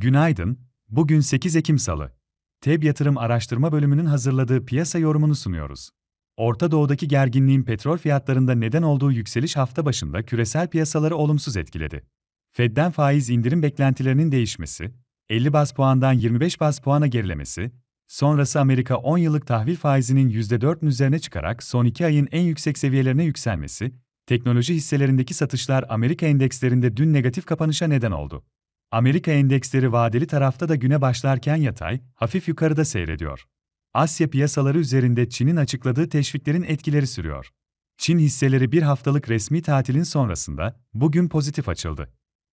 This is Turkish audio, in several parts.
Günaydın, bugün 8 Ekim Salı. TEB Yatırım Araştırma Bölümünün hazırladığı piyasa yorumunu sunuyoruz. Orta Doğu'daki gerginliğin petrol fiyatlarında neden olduğu yükseliş hafta başında küresel piyasaları olumsuz etkiledi. Fed'den faiz indirim beklentilerinin değişmesi, 50 baz puandan 25 baz puana gerilemesi, sonrası Amerika 10 yıllık tahvil faizinin %4'ün üzerine çıkarak son 2 ayın en yüksek seviyelerine yükselmesi, teknoloji hisselerindeki satışlar Amerika endekslerinde dün negatif kapanışa neden oldu. Amerika endeksleri vadeli tarafta da güne başlarken yatay, hafif yukarıda seyrediyor. Asya piyasaları üzerinde Çin'in açıkladığı teşviklerin etkileri sürüyor. Çin hisseleri bir haftalık resmi tatilin sonrasında bugün pozitif açıldı.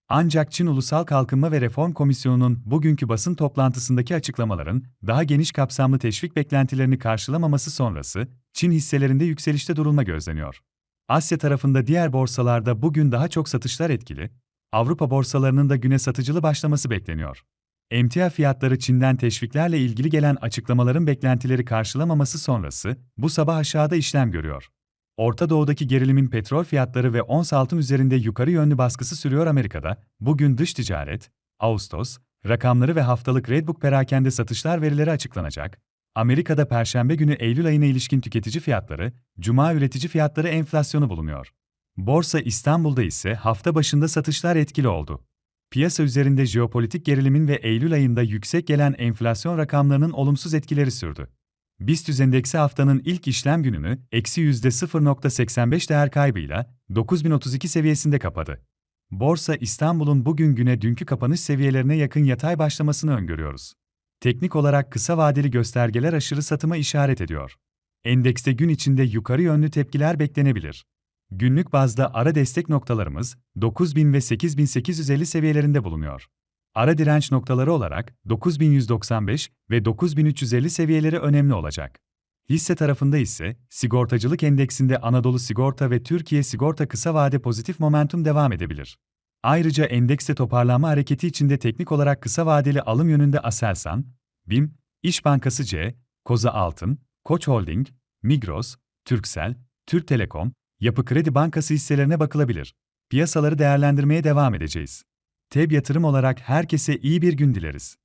Ancak Çin Ulusal Kalkınma ve Reform Komisyonu'nun bugünkü basın toplantısındaki açıklamaların daha geniş kapsamlı teşvik beklentilerini karşılamaması sonrası Çin hisselerinde yükselişte durulma gözleniyor. Asya tarafında diğer borsalarda bugün daha çok satışlar etkili, Avrupa borsalarının da güne satıcılı başlaması bekleniyor. Emtia fiyatları Çin'den teşviklerle ilgili gelen açıklamaların beklentileri karşılamaması sonrası bu sabah aşağıda işlem görüyor. Orta Doğu'daki gerilimin petrol fiyatları ve ons altın üzerinde yukarı yönlü baskısı sürüyor Amerika'da. Bugün dış ticaret, Ağustos, rakamları ve haftalık Redbook perakende satışlar verileri açıklanacak. Amerika'da Perşembe günü Eylül ayına ilişkin tüketici fiyatları, Cuma üretici fiyatları enflasyonu bulunuyor. Borsa İstanbul'da ise hafta başında satışlar etkili oldu. Piyasa üzerinde jeopolitik gerilimin ve Eylül ayında yüksek gelen enflasyon rakamlarının olumsuz etkileri sürdü. BIST endeksi haftanın ilk işlem gününü eksi %0.85 değer kaybıyla 9032 seviyesinde kapadı. Borsa İstanbul'un bugün güne dünkü kapanış seviyelerine yakın yatay başlamasını öngörüyoruz. Teknik olarak kısa vadeli göstergeler aşırı satıma işaret ediyor. Endekste gün içinde yukarı yönlü tepkiler beklenebilir. Günlük bazda ara destek noktalarımız 9000 ve 8850 seviyelerinde bulunuyor. Ara direnç noktaları olarak 9195 ve 9350 seviyeleri önemli olacak. Hisse tarafında ise sigortacılık endeksinde Anadolu Sigorta ve Türkiye Sigorta kısa vade pozitif momentum devam edebilir. Ayrıca endekste toparlanma hareketi içinde teknik olarak kısa vadeli alım yönünde Aselsan, BİM, İş Bankası C, Koza Altın, Koç Holding, Migros, Türksel, Türk Telekom, Yapı Kredi Bankası hisselerine bakılabilir. Piyasaları değerlendirmeye devam edeceğiz. TEB yatırım olarak herkese iyi bir gün dileriz.